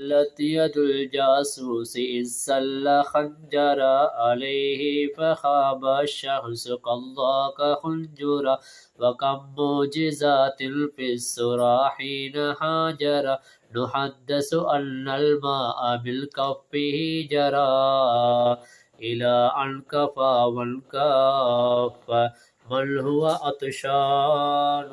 قلت يد الجاسوس إذ سل خنجرا عليه فخاب الشخص قضاك خنجرا وكم معجزات في السرى حين هاجر نحدث أن الماء بالكفه جرى إلى أن كفى والكاف من هو أطشان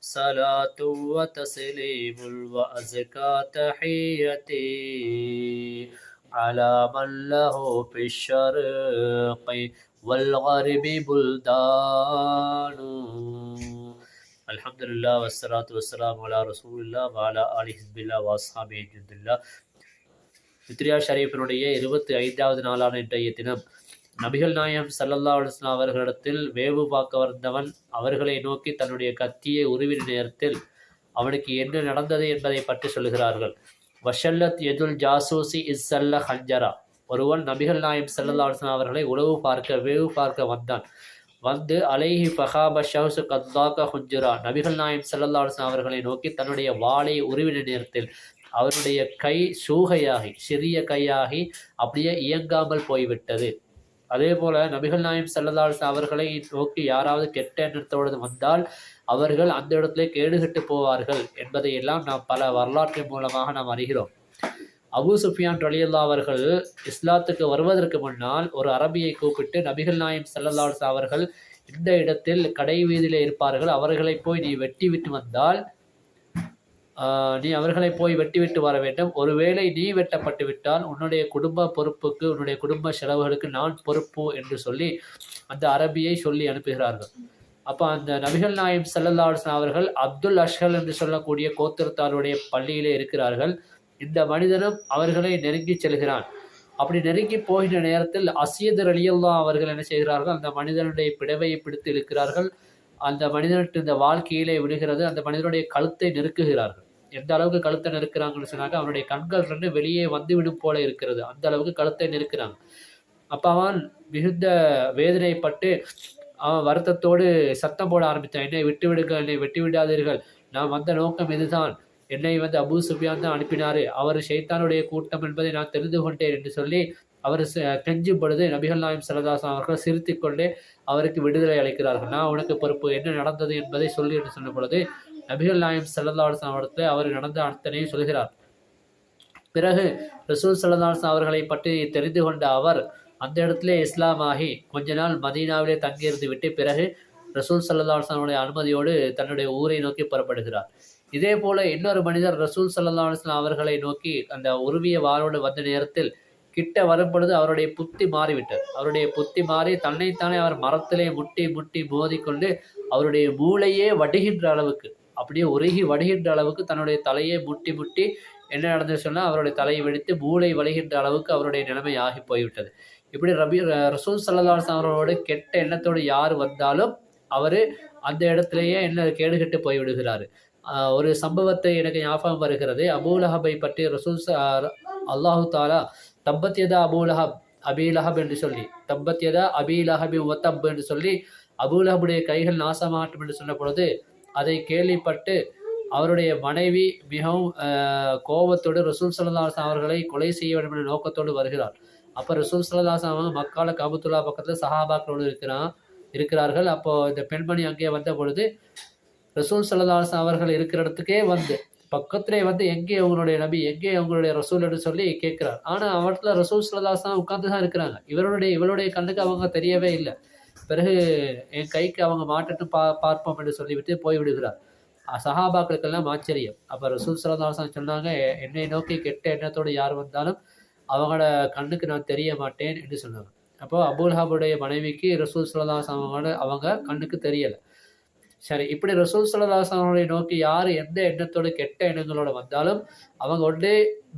صلاة وتسليم وأزكى تحيتي على من له في الشرق والغرب بلدان الحمد لله والصلاة والسلام على رسول الله وعلى آله حزب الله وأصحابه جند الله வித்ரியா ஷரீஃபினுடைய இருபத்தி ஐந்தாவது நாளான இன்றைய தினம் நபிகள் நாயம் சல்லல்லா அலுவலாம் அவர்களிடத்தில் வேவு பார்க்க வந்தவன் அவர்களை நோக்கி தன்னுடைய கத்தியை உருவின நேரத்தில் அவனுக்கு என்ன நடந்தது என்பதை பற்றி சொல்கிறார்கள் வஷல்லத் எதுல் ஜாசூசி இஸ்ஸல்ல ஹஞ்சரா. ஒருவன் நபிகள் நாயம் சல்லல்லா அலுவலாம் அவர்களை உளவு பார்க்க வேவு பார்க்க வந்தான். வந்து அலைஹி ஃபஹாப ஷவுசு கத்தாக்க ஹுஞ்சுரா. நபிகள் நாயம் சல்லல்லா அலுவலாம் அவர்களை நோக்கி தன்னுடைய வாளை உருவின நேரத்தில் அவருடைய கை சூகையாகி சிறிய கையாகி அப்படியே இயங்காமல் போய்விட்டது. அதே போல நபிகள் நாயம் செல்லதால் அவர்களை நோக்கி யாராவது கெட்ட எண்ணத்தோடு வந்தால் அவர்கள் அந்த இடத்துல கேடுகட்டு போவார்கள் என்பதை எல்லாம் நாம் பல வரலாற்றின் மூலமாக நாம் அறிகிறோம். அபு சுஃபியான் ரலியல்லா அவர்கள் இஸ்லாத்துக்கு வருவதற்கு முன்னால் ஒரு அரபியை கூப்பிட்டு நபிகள் நாயம் செல்லல்லால் அவர்கள் இந்த இடத்தில் கடை வீதியில் இருப்பார்கள் அவர்களை போய் நீ வெட்டி விட்டு வந்தால் நீ அவர்களை போய் வெட்டிவிட்டு வர வேண்டும். ஒருவேளை நீ வெட்டப்பட்டு விட்டால் உன்னுடைய குடும்ப பொறுப்புக்கு உன்னுடைய குடும்ப செலவுகளுக்கு நான் பொறுப்பு என்று சொல்லி அந்த அரபியை சொல்லி அனுப்புகிறார்கள். அப்போ அந்த நபிகள் நாயம் செல்லல்லாசன் அவர்கள் அப்துல் அஷ்கல் என்று சொல்லக்கூடிய கோத்திரத்தாருடைய பள்ளியிலே இருக்கிறார்கள். இந்த மனிதனும் அவர்களை நெருங்கி செல்கிறான். அப்படி நெருங்கி போகின்ற நேரத்தில் அசியதர் அலியல்லா அவர்கள் என்ன செய்கிறார்கள்? அந்த மனிதனுடைய பிடவையை பிடித்து இழுக்கிறார்கள். அந்த மனிதனுக்கு இந்த வாழ்க்கையிலே விடுகிறது அந்த மனிதனுடைய கழுத்தை நெருக்குகிறார்கள். எந்த அளவுக்கு கழுத்தை நெருக்கிறாங்கன்னு சொன்னாக்க அவனுடைய கண்கள் ரெண்டு வெளியே வந்துவிடும் போல இருக்கிறது. அந்த அளவுக்கு கழுத்தை நெருக்கிறாங்க. அப்போ அவன் மிகுந்த வேதனைப்பட்டு அவன் வருத்தத்தோடு சத்தம் போட ஆரம்பித்தான். என்னை விட்டு விடுங்கள் என்னை வெட்டி விடாதீர்கள் நான் வந்த நோக்கம் இதுதான். என்னை வந்து அபு சுபியான் தான் அனுப்பினார். அவர் ஷைத்தானுடைய கூட்டம் என்பதை நான் தெரிந்து கொண்டேன் என்று சொல்லி அவர் கெஞ்சும் பொழுது நபிகள் நாயம் சரதாசன் அவர்கள் சிரித்து கொண்டே அவருக்கு விடுதலை அளிக்கிறார்கள். நான் உனக்கு பொறுப்பு. என்ன நடந்தது என்பதை சொல்லி என்று சொன்ன பொழுது நபிகள் நாயம் செல்லதாசன் அவர்கள் அவர் நடந்த அத்தனையும் சொல்கிறார். பிறகு ரசூல் செல்லதாசன் அவர்களை பற்றி தெரிந்து கொண்ட அவர் அந்த இடத்திலே இஸ்லாமாகி கொஞ்ச நாள் மதீனாவிலே தங்கியிருந்து விட்டு பிறகு ரசூல் சல்லாஹனுடைய அனுமதியோடு தன்னுடைய ஊரை நோக்கி புறப்படுகிறார். இதே போல இன்னொரு மனிதர் ரசூல் சல்லா அவர்களை நோக்கி அந்த உருவிய வாரோடு வந்த நேரத்தில் கிட்ட வரும் பொழுது அவருடைய புத்தி மாறிவிட்டது. அவருடைய புத்தி மாறி தன்னைத்தானே அவர் மரத்திலே முட்டி முட்டி மோதிக்கொண்டு அவருடைய மூளையே வடுகின்ற அளவுக்கு அப்படியே உருகி வடுகின்ற அளவுக்கு தன்னுடைய தலையை முட்டி முட்டி என்ன நடந்துச்சு சொன்னால் அவருடைய தலையை வெடித்து மூளை வலிகின்ற அளவுக்கு அவருடைய நிலைமை ஆகி போய்விட்டது. இப்படி ரபி ரசூல் சல்லாஸ் அவரோடு கெட்ட எண்ணத்தோடு யார் வந்தாலும் அவர் அந்த இடத்துலையே என்ன கேடுகட்டு போய்விடுகிறார். ஒரு சம்பவத்தை எனக்கு ஞாபகம் வருகிறது. அபூலஹபை பற்றி ரசூல் அல்லாஹு தாலா தம்பத்தியதா அபூலஹப் அபீலஹப் என்று சொல்லி தம்பத்தியதா அபீலஹபி ஒத்தப் என்று சொல்லி அபூலஹபுடைய கைகள் நாசமாட்டும் என்று சொன்ன பொழுது அதை கேள்விப்பட்டு அவருடைய மனைவி மிகவும் கோபத்தோடு ரசூல் சல்லாஸ் அவர்களை கொலை செய்ய வேண்டும் என்ற நோக்கத்தோடு வருகிறார் அப்போ ரசூல் சல்லாஸ் அவங்க மக்கால கபுத்துல்லா பக்கத்தில் சஹாபாக்களோடு இருக்கிறான் இருக்கிறார்கள். அப்போது இந்த பெண்மணி அங்கே வந்த பொழுது ரசூல் சல்லாஸ் அவர்கள் இருக்கிற இடத்துக்கே வந்து பக்கத்திலே வந்து எங்கே உங்களுடைய நபி எங்கே உங்களுடைய ரசூல் என்று சொல்லி கேட்கிறார். ஆனால் அவர்கிட்ட ரசூல் சல்லாஸ் உட்கார்ந்து தான் இருக்கிறாங்க. இவருடைய இவருடைய கண்ணுக்கு அவங்க தெரியவே இல்லை. பிறகு என் கைக்கு அவங்க மாட்டட்டும் பா பார்ப்போம் என்று சொல்லிவிட்டு போய்விடுகிறார். சஹாபாக்களுக்கெல்லாம் ஆச்சரியம். அப்போ ரசூல் சலதாசன் சொன்னாங்க என்னை நோக்கி கெட்ட எண்ணத்தோடு யார் வந்தாலும் அவங்களோட கண்ணுக்கு நான் தெரிய மாட்டேன் என்று சொன்னாங்க. அப்போ அபுல்ஹாபுடைய மனைவிக்கு ரசூல் சலாஹ் அவங்களோட அவங்க கண்ணுக்கு தெரியலை. சரி இப்படி ரசூல் சல்லாஸ் நோக்கி யார் எந்த எண்ணத்தோடு கெட்ட எண்ணங்களோட வந்தாலும் அவங்க உடனே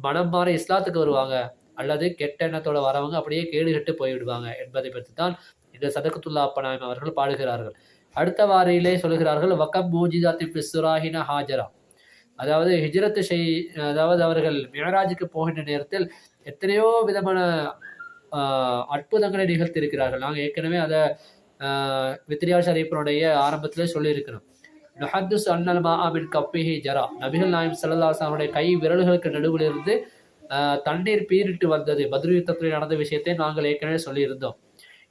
மனம் மாற இஸ்லாத்துக்கு வருவாங்க. அல்லது கெட்ட எண்ணத்தோட வரவங்க அப்படியே கேடு கெட்டு போய்விடுவாங்க என்பதை பற்றி தான் இந்த சதகத்துல்லா அப்பனாயம் அவர்கள் பாடுகிறார்கள். அடுத்த வாரியிலே சொல்கிறார்கள் வக்கம் மூஜிதாத்தி பிசுராஹின ஹாஜரா. அதாவது ஹிஜ்ரத்து செய் அதாவது அவர்கள் மியராஜுக்கு போகின்ற நேரத்தில் எத்தனையோ விதமான அற்புதங்களை நிகழ்த்தியிருக்கிறார்கள். நாங்கள் ஏற்கனவே அதை வித்ரியா ஷரீஃபனுடைய ஆரம்பத்திலே சொல்லியிருக்கிறோம். நுஹத்துஸ் அன்னல் மாமின் கப்பிஹி ஜரா. நபிகள் நாயம் சல்லல்லாஸ் அவருடைய கை விரல்களுக்கு நடுவில் இருந்து தண்ணீர் பீரிட்டு வந்தது. பத்ரு யுத்தத்தில் நடந்த விஷயத்தை நாங்கள் ஏற்கனவே சொல்லியிருந்தோம்.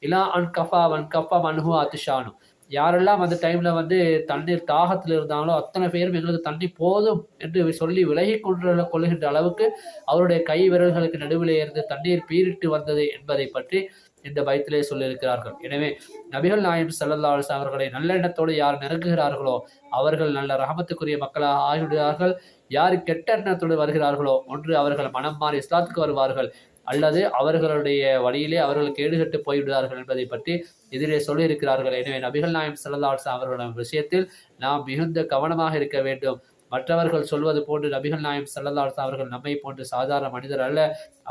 இலா அன் கஃபா வன் கஃபா மன்ஹு அத்துஷானு யாரெல்லாம் அந்த டைமில் வந்து தண்ணீர் தாகத்தில் இருந்தாங்களோ அத்தனை பேரும் எங்களுக்கு தண்ணி போதும் என்று சொல்லி விலகி கொண்டு கொள்கின்ற அளவுக்கு அவருடைய கை விரல்களுக்கு நடுவிலே இருந்து தண்ணீர் பீரிட்டு வந்தது என்பதை பற்றி இந்த பயத்திலே சொல்லியிருக்கிறார்கள். எனவே நபிகள் நாயம் சல்லல்லா அலைஹி அவர்களை நல்ல எண்ணத்தோடு யார் நெருங்குகிறார்களோ அவர்கள் நல்ல ரகமத்துக்குரிய மக்களாக ஆகிவிடுகிறார்கள் யார் கெட்ட எண்ணத்தோடு வருகிறார்களோ ஒன்று அவர்கள் மனம் மாறி இஸ்லாத்துக்கு வருவார்கள். அல்லது அவர்களுடைய வழியிலே அவர்கள் கேடுகட்டு போய்விடுவார்கள் என்பதை பற்றி எதிரே சொல்லியிருக்கிறார்கள். எனவே நபிகள் நாயம் ஸல்லல்லாஹு அவர்களின் விஷயத்தில் நாம் மிகுந்த கவனமாக இருக்க வேண்டும். மற்றவர்கள் சொல்வது போன்று நபிகள் நாயம் ஸல்லல்லாஹு அவர்கள் நம்மை போன்று சாதாரண மனிதர் அல்ல.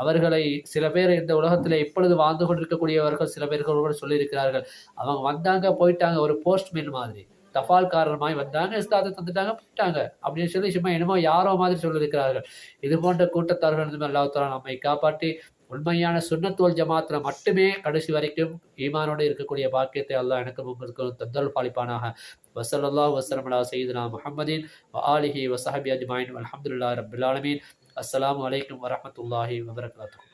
அவர்களை சில பேர் இந்த உலகத்தில் இப்பொழுது வாழ்ந்து கொண்டிருக்கக்கூடியவர்கள் சில பேர்கள் கூட சொல்லியிருக்கிறார்கள். அவங்க வந்தாங்க போயிட்டாங்க ஒரு போஸ்ட்மேன் மாதிரி. தபால் காரணமாய் வந்தாங்க இஸ்லாத்தை தந்துட்டாங்க போயிட்டாங்க. அப்படின்னு சொல்லி சும்மா என்னமோ யாரோ மாதிரி சொல்லியிருக்கிறார்கள். இது போன்ற கூட்டத்தார்கள் இருந்து அல்லாஹ் நம்மை காப்பாற்றி உண்மையான சுண்ணத்தோல் ஜமாத்தில் மட்டுமே கடைசி வரைக்கும் ஈமானோடு இருக்கக்கூடிய பாக்கியத்தை அல்லாஹ் எனக்கு உங்களுக்கு தந்தல் பாலிப்பானாக. வசல்லாஹ் வசலம் அலா சையதுனா முஹம்மதின் ஆலிஹி வசஹபி அஜ்மாயின் அலமதுல்லா ரபுல்லாலமீன் அஸ்லாம் வலைக்கம் வரமத்துல்லாஹி வரஹ்மத்துல்லாஹி